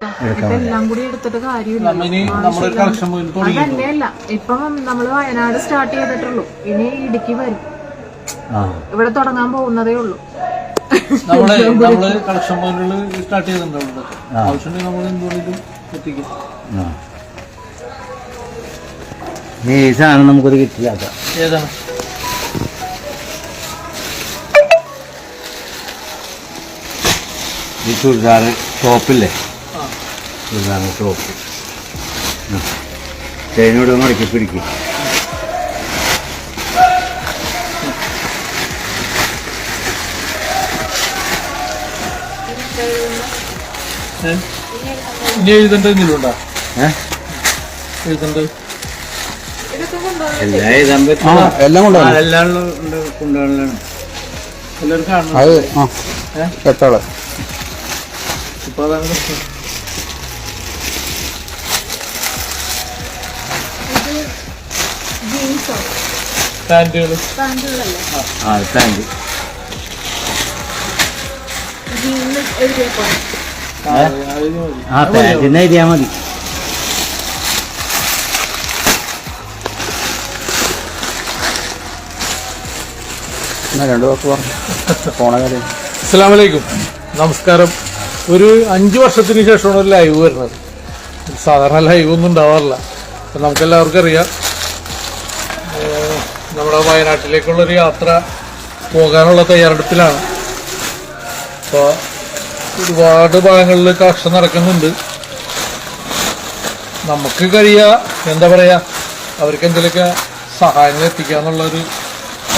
ഇപ്പൊ എല്ലാം കൂടി എടുത്തിട്ട് കാര്യമില്ല. ഇപ്പം നമ്മൾ വയനാട് സ്റ്റാർട്ട് ചെയ്തിട്ടുള്ളൂ. ഇനി ഇടുക്കി വരും. ആ. ഇവിടെ തുടങ്ങാൻ പോകുന്നതേ ഉള്ളൂ. നമ്മൾ നമ്മൾ കളക്ഷൻ പോയിന്റുകൾ സ്റ്റാർട്ട് ചെയ്തിട്ടുണ്ട് ആവശ്യമുണ്ടെങ്കിൽ നമ്മൾ എന്തുകൊണ്ടും എത്തിക്കും. ആ. ഇനി ഈ സാധനം നമുക്കൊരു കിറ്റിലാക്കാം. ഏതാണ്? ഈ ചുരിദാർ ടോപ്പില്ലേ ചുരിദാർ ടോപ്പ് ചെയിനോട് മടക്കി പിടിക്കും? ഇനി എഴുതേണ്ട എന്തെങ്കിലും ഉണ്ടോ ഏഹ് എഴുതേണ്ട? ഇതൊക്കെ എല്ലാം എഴുതാൻ പറ്റും എല്ലാം കൊണ്ടാണ് എല്ലാം എല്ലാവരും കാണണം. അത് ഇപ്പൊ അതാണ് ആ. ആ പാന്റിന് എഴുതിയാൽ മതി. അസ്സാമലൈക്കും നമസ്കാരം. ഒരു അഞ്ച് വർഷത്തിന് ശേഷമാണ് ഒരു ലൈവ് വരുന്നത്. സാധാരണ ലൈവ് ഒന്നും ഉണ്ടാവാറില്ല നമുക്കെല്ലാവർക്കും അറിയാം. നമ്മുടെ വയനാട്ടിലേക്കുള്ളൊരു യാത്ര പോകാനുള്ള തയ്യാറെടുപ്പിലാണ്. അപ്പോൾ ഒരുപാട് ഭാഗങ്ങളിൽ കർഷ നടക്കുന്നുണ്ട്. നമുക്ക് കഴിയുക എന്താ പറയുക അവർക്ക് എന്തെങ്കിലുമൊക്കെ സഹായങ്ങൾ എത്തിക്കുക എന്നുള്ളൊരു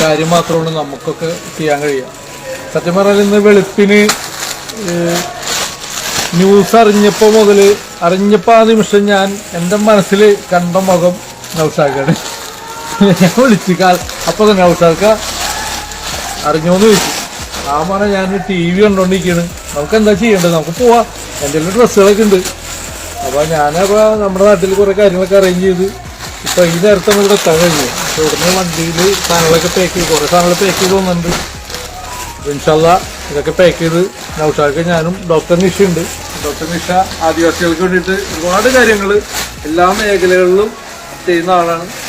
കാര്യം മാത്രമാണ് നമുക്കൊക്കെ ചെയ്യാൻ കഴിയുക. സത്യം പറഞ്ഞാൽ ഇന്ന് വെളുപ്പിന് ന്യൂസ് അറിഞ്ഞപ്പോൾ മുതൽ അറിഞ്ഞപ്പോൾ ആ നിമിഷം ഞാൻ എന്റെ മനസ്സിൽ കണ്ട മുഖം നൗഷാക്കാണ് ഞാൻ വിളിച്ചു അപ്പൊ അപ്പോൾ തന്നെ നൗഷാക്ക അറിഞ്ഞോന്ന് ചോദിച്ചു. ആ പറഞ്ഞ ഞാൻ ടി വി കണ്ടോണ്ടിരിക്കുകയാണ് നമുക്ക് എന്താ ചെയ്യേണ്ടത്? നമുക്ക് പോവാം. എന്റെ ഡ്രസ്സുകളൊക്കെ ഉണ്ട്. അപ്പോൾ ഞാനപ്പോൾ നമ്മുടെ നാട്ടിൽ കുറേ കാര്യങ്ങളൊക്കെ അറേഞ്ച് ചെയ്ത് ഇപ്പൊ ഈ നേരത്തെ നമ്മൾ എത്താൻ കഴിഞ്ഞു. അപ്പൊ ഇവിടുന്ന് വണ്ടിയിൽ സാധനങ്ങളൊക്കെ പാക്ക് ചെയ്ത് കുറേ സാധനങ്ങൾ പാക്ക് ചെയ്ത് പോകുന്നുണ്ട് ഇൻഷല്ല ഇതൊക്കെ പാക്ക് ചെയ്ത് നൗഷാക്ക് ഞാനും ഡോക്ടർ നിഷ ഉണ്ട്. ഡോക്ടർ നിഷ ആദിവാസികൾക്ക് വേണ്ടിയിട്ട് ഒരുപാട് കാര്യങ്ങൾ എല്ലാ മേഖലകളിലും ചെയ്യുന്ന ആളാണ്. അപ്പോൾ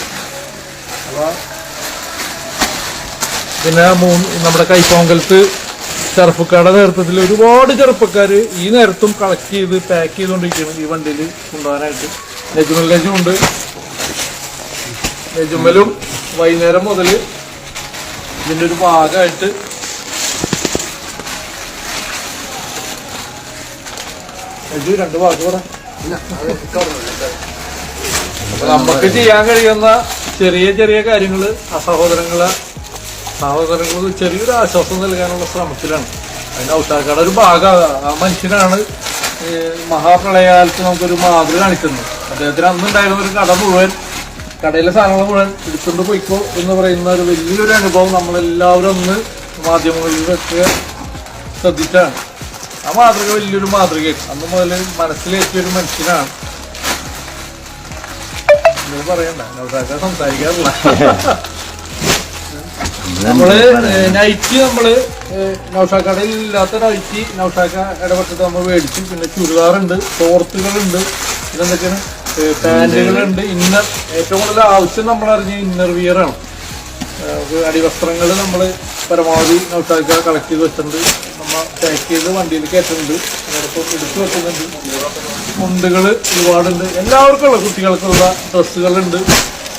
പിന്നെ മൂന്ന് നമ്മുടെ കൈപ്പോങ്കലത്ത് ചെറുപ്പക്കാരുടെ നേതൃത്വത്തിൽ ഒരുപാട് ചെറുപ്പക്കാർ ഈ നേരത്തും കളക്ട് ചെയ്ത് പാക്ക് ചെയ്തുകൊണ്ടിരിക്കുകയാണ് ഈ വണ്ടിയിൽ കൊണ്ടുപോകാനായിട്ട്. നെജുമൽ നെജുമുണ്ട് നെജുമലും വൈകുന്നേരം മുതൽ ഇതിന്റെ ഒരു ഭാഗമായിട്ട് നെജു രണ്ട് ഭാഗം അപ്പൊ നമുക്ക് ചെയ്യാൻ കഴിയുന്ന ചെറിയ ചെറിയ കാര്യങ്ങൾ ആ സഹോദരങ്ങളെ സഹോദരങ്ങൾക്ക് ചെറിയൊരു ആശ്വാസം നൽകാനുള്ള ശ്രമത്തിലാണ്. അതിന്റെ ഔഷാക്കയുടെ ഒരു ഭാഗം ആ മനുഷ്യനാണ് മഹാപ്രളയകാലത്ത് നമുക്കൊരു മാതൃക കാണിക്കുന്നത്. അദ്ദേഹത്തിന് അന്നുണ്ടായിരുന്ന ഒരു കട മുഴുവൻ കടയിലെ സാധനങ്ങൾ മുഴുവൻ എടുത്തുകൊണ്ട് പോയിക്കോ എന്ന് പറയുന്ന ഒരു വലിയൊരു അനുഭവം നമ്മളെല്ലാവരും ഒന്ന് മാധ്യമങ്ങളിലൊക്കെ ശ്രദ്ധിച്ചാണ്. ആ മാതൃക വലിയൊരു മാതൃകയാണ് അന്ന് മുതൽ മനസ്സിലേറ്റിയൊരു മനുഷ്യനാണ് നിങ്ങൾ പറയണ്ട. നൗഷാക്ക സംസാരിക്കാറില്ല. നമ്മൾ നൈറ്റ് നമ്മൾ നൗഷാക്കടയിൽ ഇല്ലാത്ത നൈറ്റ് നൗഷാക്ക ഇടപെട്ടിട്ട് നമ്മൾ മേടിച്ചു പിന്നെ ചുരിദാറുണ്ട് ഷോർട്ടുകളുണ്ട് പിന്നെന്തൊക്കെയാണ് പാന്റുകളുണ്ട്. ഇന്നർ ഏറ്റവും കൂടുതൽ ആവശ്യം നമ്മൾ അറിഞ്ഞ ഇന്നർ വിയർ ആണ്. അടിവസ്ത്രങ്ങൾ നമ്മൾ പരമാവധി നൗഷാക്ക കളക്ട് ചെയ്ത് വെച്ചിട്ടുണ്ട്. നമ്മൾ പാക്ക് ചെയ്ത് വണ്ടിയിൽ കയറ്റുന്നുണ്ട്. അതോടൊപ്പം എടുത്തു വെക്കുന്നുണ്ട്. മുണ്ടുകൾ ഒരുപാടുണ്ട്. എല്ലാവർക്കും ഉള്ള കുട്ടികൾക്കുള്ള ഡ്രസ്സുകളുണ്ട്.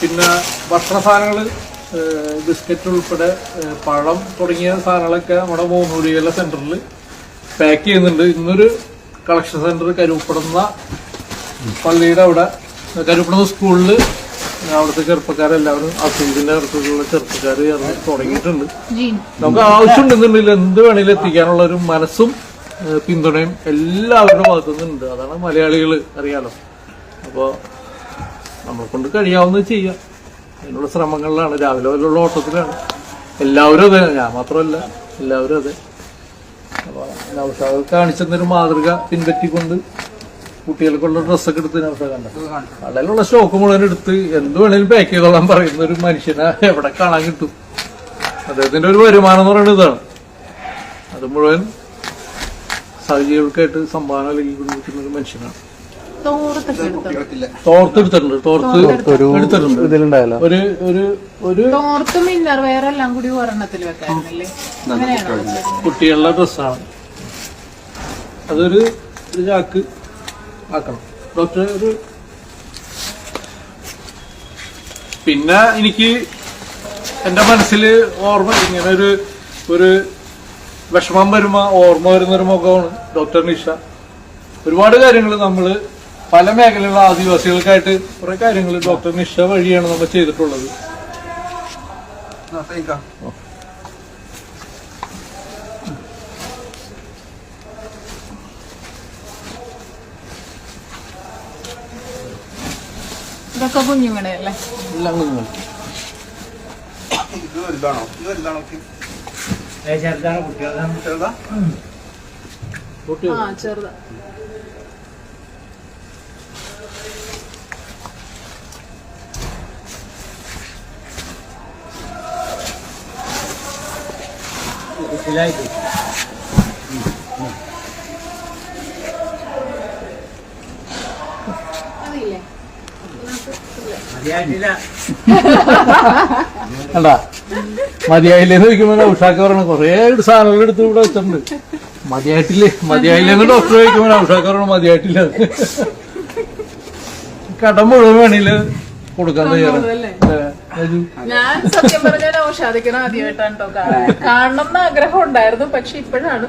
പിന്നെ ഭക്ഷണ സാധനങ്ങൾ ബിസ്ക്കറ്റ് ഉൾപ്പെടെ പഴം തുടങ്ങിയ സാധനങ്ങളൊക്കെ നമ്മുടെ മൂന്നൂരിയുള്ള സെന്ററിൽ പാക്ക് ചെയ്യുന്നുണ്ട്. ഇന്നൊരു കളക്ഷൻ സെന്റർ കരുപ്പെടുന്ന പള്ളിയുടെ അവിടെ കരുപ്പെടുന്ന സ്കൂളിൽ അവിടുത്തെ ചെറുപ്പക്കാരെല്ലാവരും അസീദിന്റെ അടുത്തുള്ള ചെറുപ്പക്കാർ ഇറങ്ങി തുടങ്ങിയിട്ടുണ്ട്. നമുക്ക് ആവശ്യമുണ്ടെന്നുണ്ടെങ്കിൽ എന്ത് വേണേലും എത്തിക്കാനുള്ള ഒരു മനസ്സും പിന്തുണയും എല്ലാവരുടെ ഭാഗത്തു നിന്നുണ്ട്. അതാണ് മലയാളികൾ അറിയാലോ. അപ്പോൾ നമ്മളെ കൊണ്ട് കഴിയാവുന്നത് ചെയ്യാം. അതിനുള്ള ശ്രമങ്ങളിലാണ്. രാവിലെ വല്ലുള്ള ഓട്ടത്തിലാണ്. എല്ലാവരും അതെ. ഞാൻ മാത്രമല്ല. എല്ലാവരും അതെ. അപ്പോൾ നൗഷാദ് കാണിച്ചെന്നൊരു മാതൃക പിൻപറ്റിക്കൊണ്ട് കുട്ടികൾക്കുള്ള ഡ്രസ്സൊക്കെ എടുത്ത് കടയിലുള്ള സ്റ്റോക്ക് മുഴുവൻ എടുത്ത് എന്ത് വേണേലും പാക്ക് ചെയ്തോളാൻ പറയുന്ന ഒരു മനുഷ്യനെ എവിടെ കാണാൻ കിട്ടും? അദ്ദേഹത്തിന്റെ ഒരു വരുമാനം എന്ന് പറയുന്നത് ഇതാണ്. അത് മുഴുവൻ സഹജീവികൾക്കായിട്ട് സംഭാവന നൽകിക്കൊണ്ടിരിക്കുന്ന ഒരു മനുഷ്യനാണ്. തോർത്തൊക്കെ എടുത്തിട്ടുണ്ട് തോർത്തെടുത്തിട്ടുണ്ട്. തോർത്ത് എടുത്തിട്ടുണ്ട്. ഇതിലുണ്ടായല്ലോ. ഒരു ഒരു ഒരു തോർത്തും എല്ലാം കൂടി ഒരെണ്ണത്തിൽ? കുട്ടികളുടെ ഡ്രസ്സാണ്. അതൊരു ഒരു ചാക്ക്. ആക്കണം. ഡോക്ടർ ഒരു പിന്നെ എനിക്ക് എന്റെ മനസ്സിൽ ഓർമ്മ ഇങ്ങനെ ഒരു ഒരു വിഷമം വരുമ ഓർമ്മ വരുന്ന ഒരു മുഖമാണ് ഡോക്ടർ നിഷ. ഒരുപാട് കാര്യങ്ങൾ നമ്മൾ പല മേഖലയിലുള്ള ആദിവാസികൾക്കായിട്ട് കുറെ കാര്യങ്ങൾ ഡോക്ടർ നിഷ വഴിയാണ് നമ്മൾ ചെയ്തിട്ടുള്ളത്. ഇതൊക്കെ കുഞ്ഞുങ്ങളുടെ അല്ലേ? എല്ലാം കുഞ്ഞുങ്ങൾ. ചെറുതാണ് കുട്ടികളാണ് കുട്ടികൾ ആ ചെറുതാ. കുട്ടികളായിട്ട്. അല്ല മതിയായില്ലേന്ന് ചോദിക്കുമ്പോ ഉഷാക്ക് പറയണ. കൊറേ സാധനങ്ങൾ എടുത്ത് ഇവിടെ വെച്ചിട്ടുണ്ട്. മതിയായിട്ടില്ലേ? മതിയായില്ലെന്ന് ഡോക്ടർ ചോദിക്കുമ്പോ ഉഷാക്ക് പറയണ മതിയായിട്ടില്ല. കടം മുഴുവൻ വേണില്ല കൊടുക്കാൻ തയ്യാറാണ് അല്ലേ? ഞാൻ സത്യം പറഞ്ഞാൽ ഔഷാദിക്കണം ആദ്യമായിട്ടാണ് കേട്ടോ കാണണം എന്ന് ആഗ്രഹം ഉണ്ടായിരുന്നു പക്ഷെ ഇപ്പോഴാണ്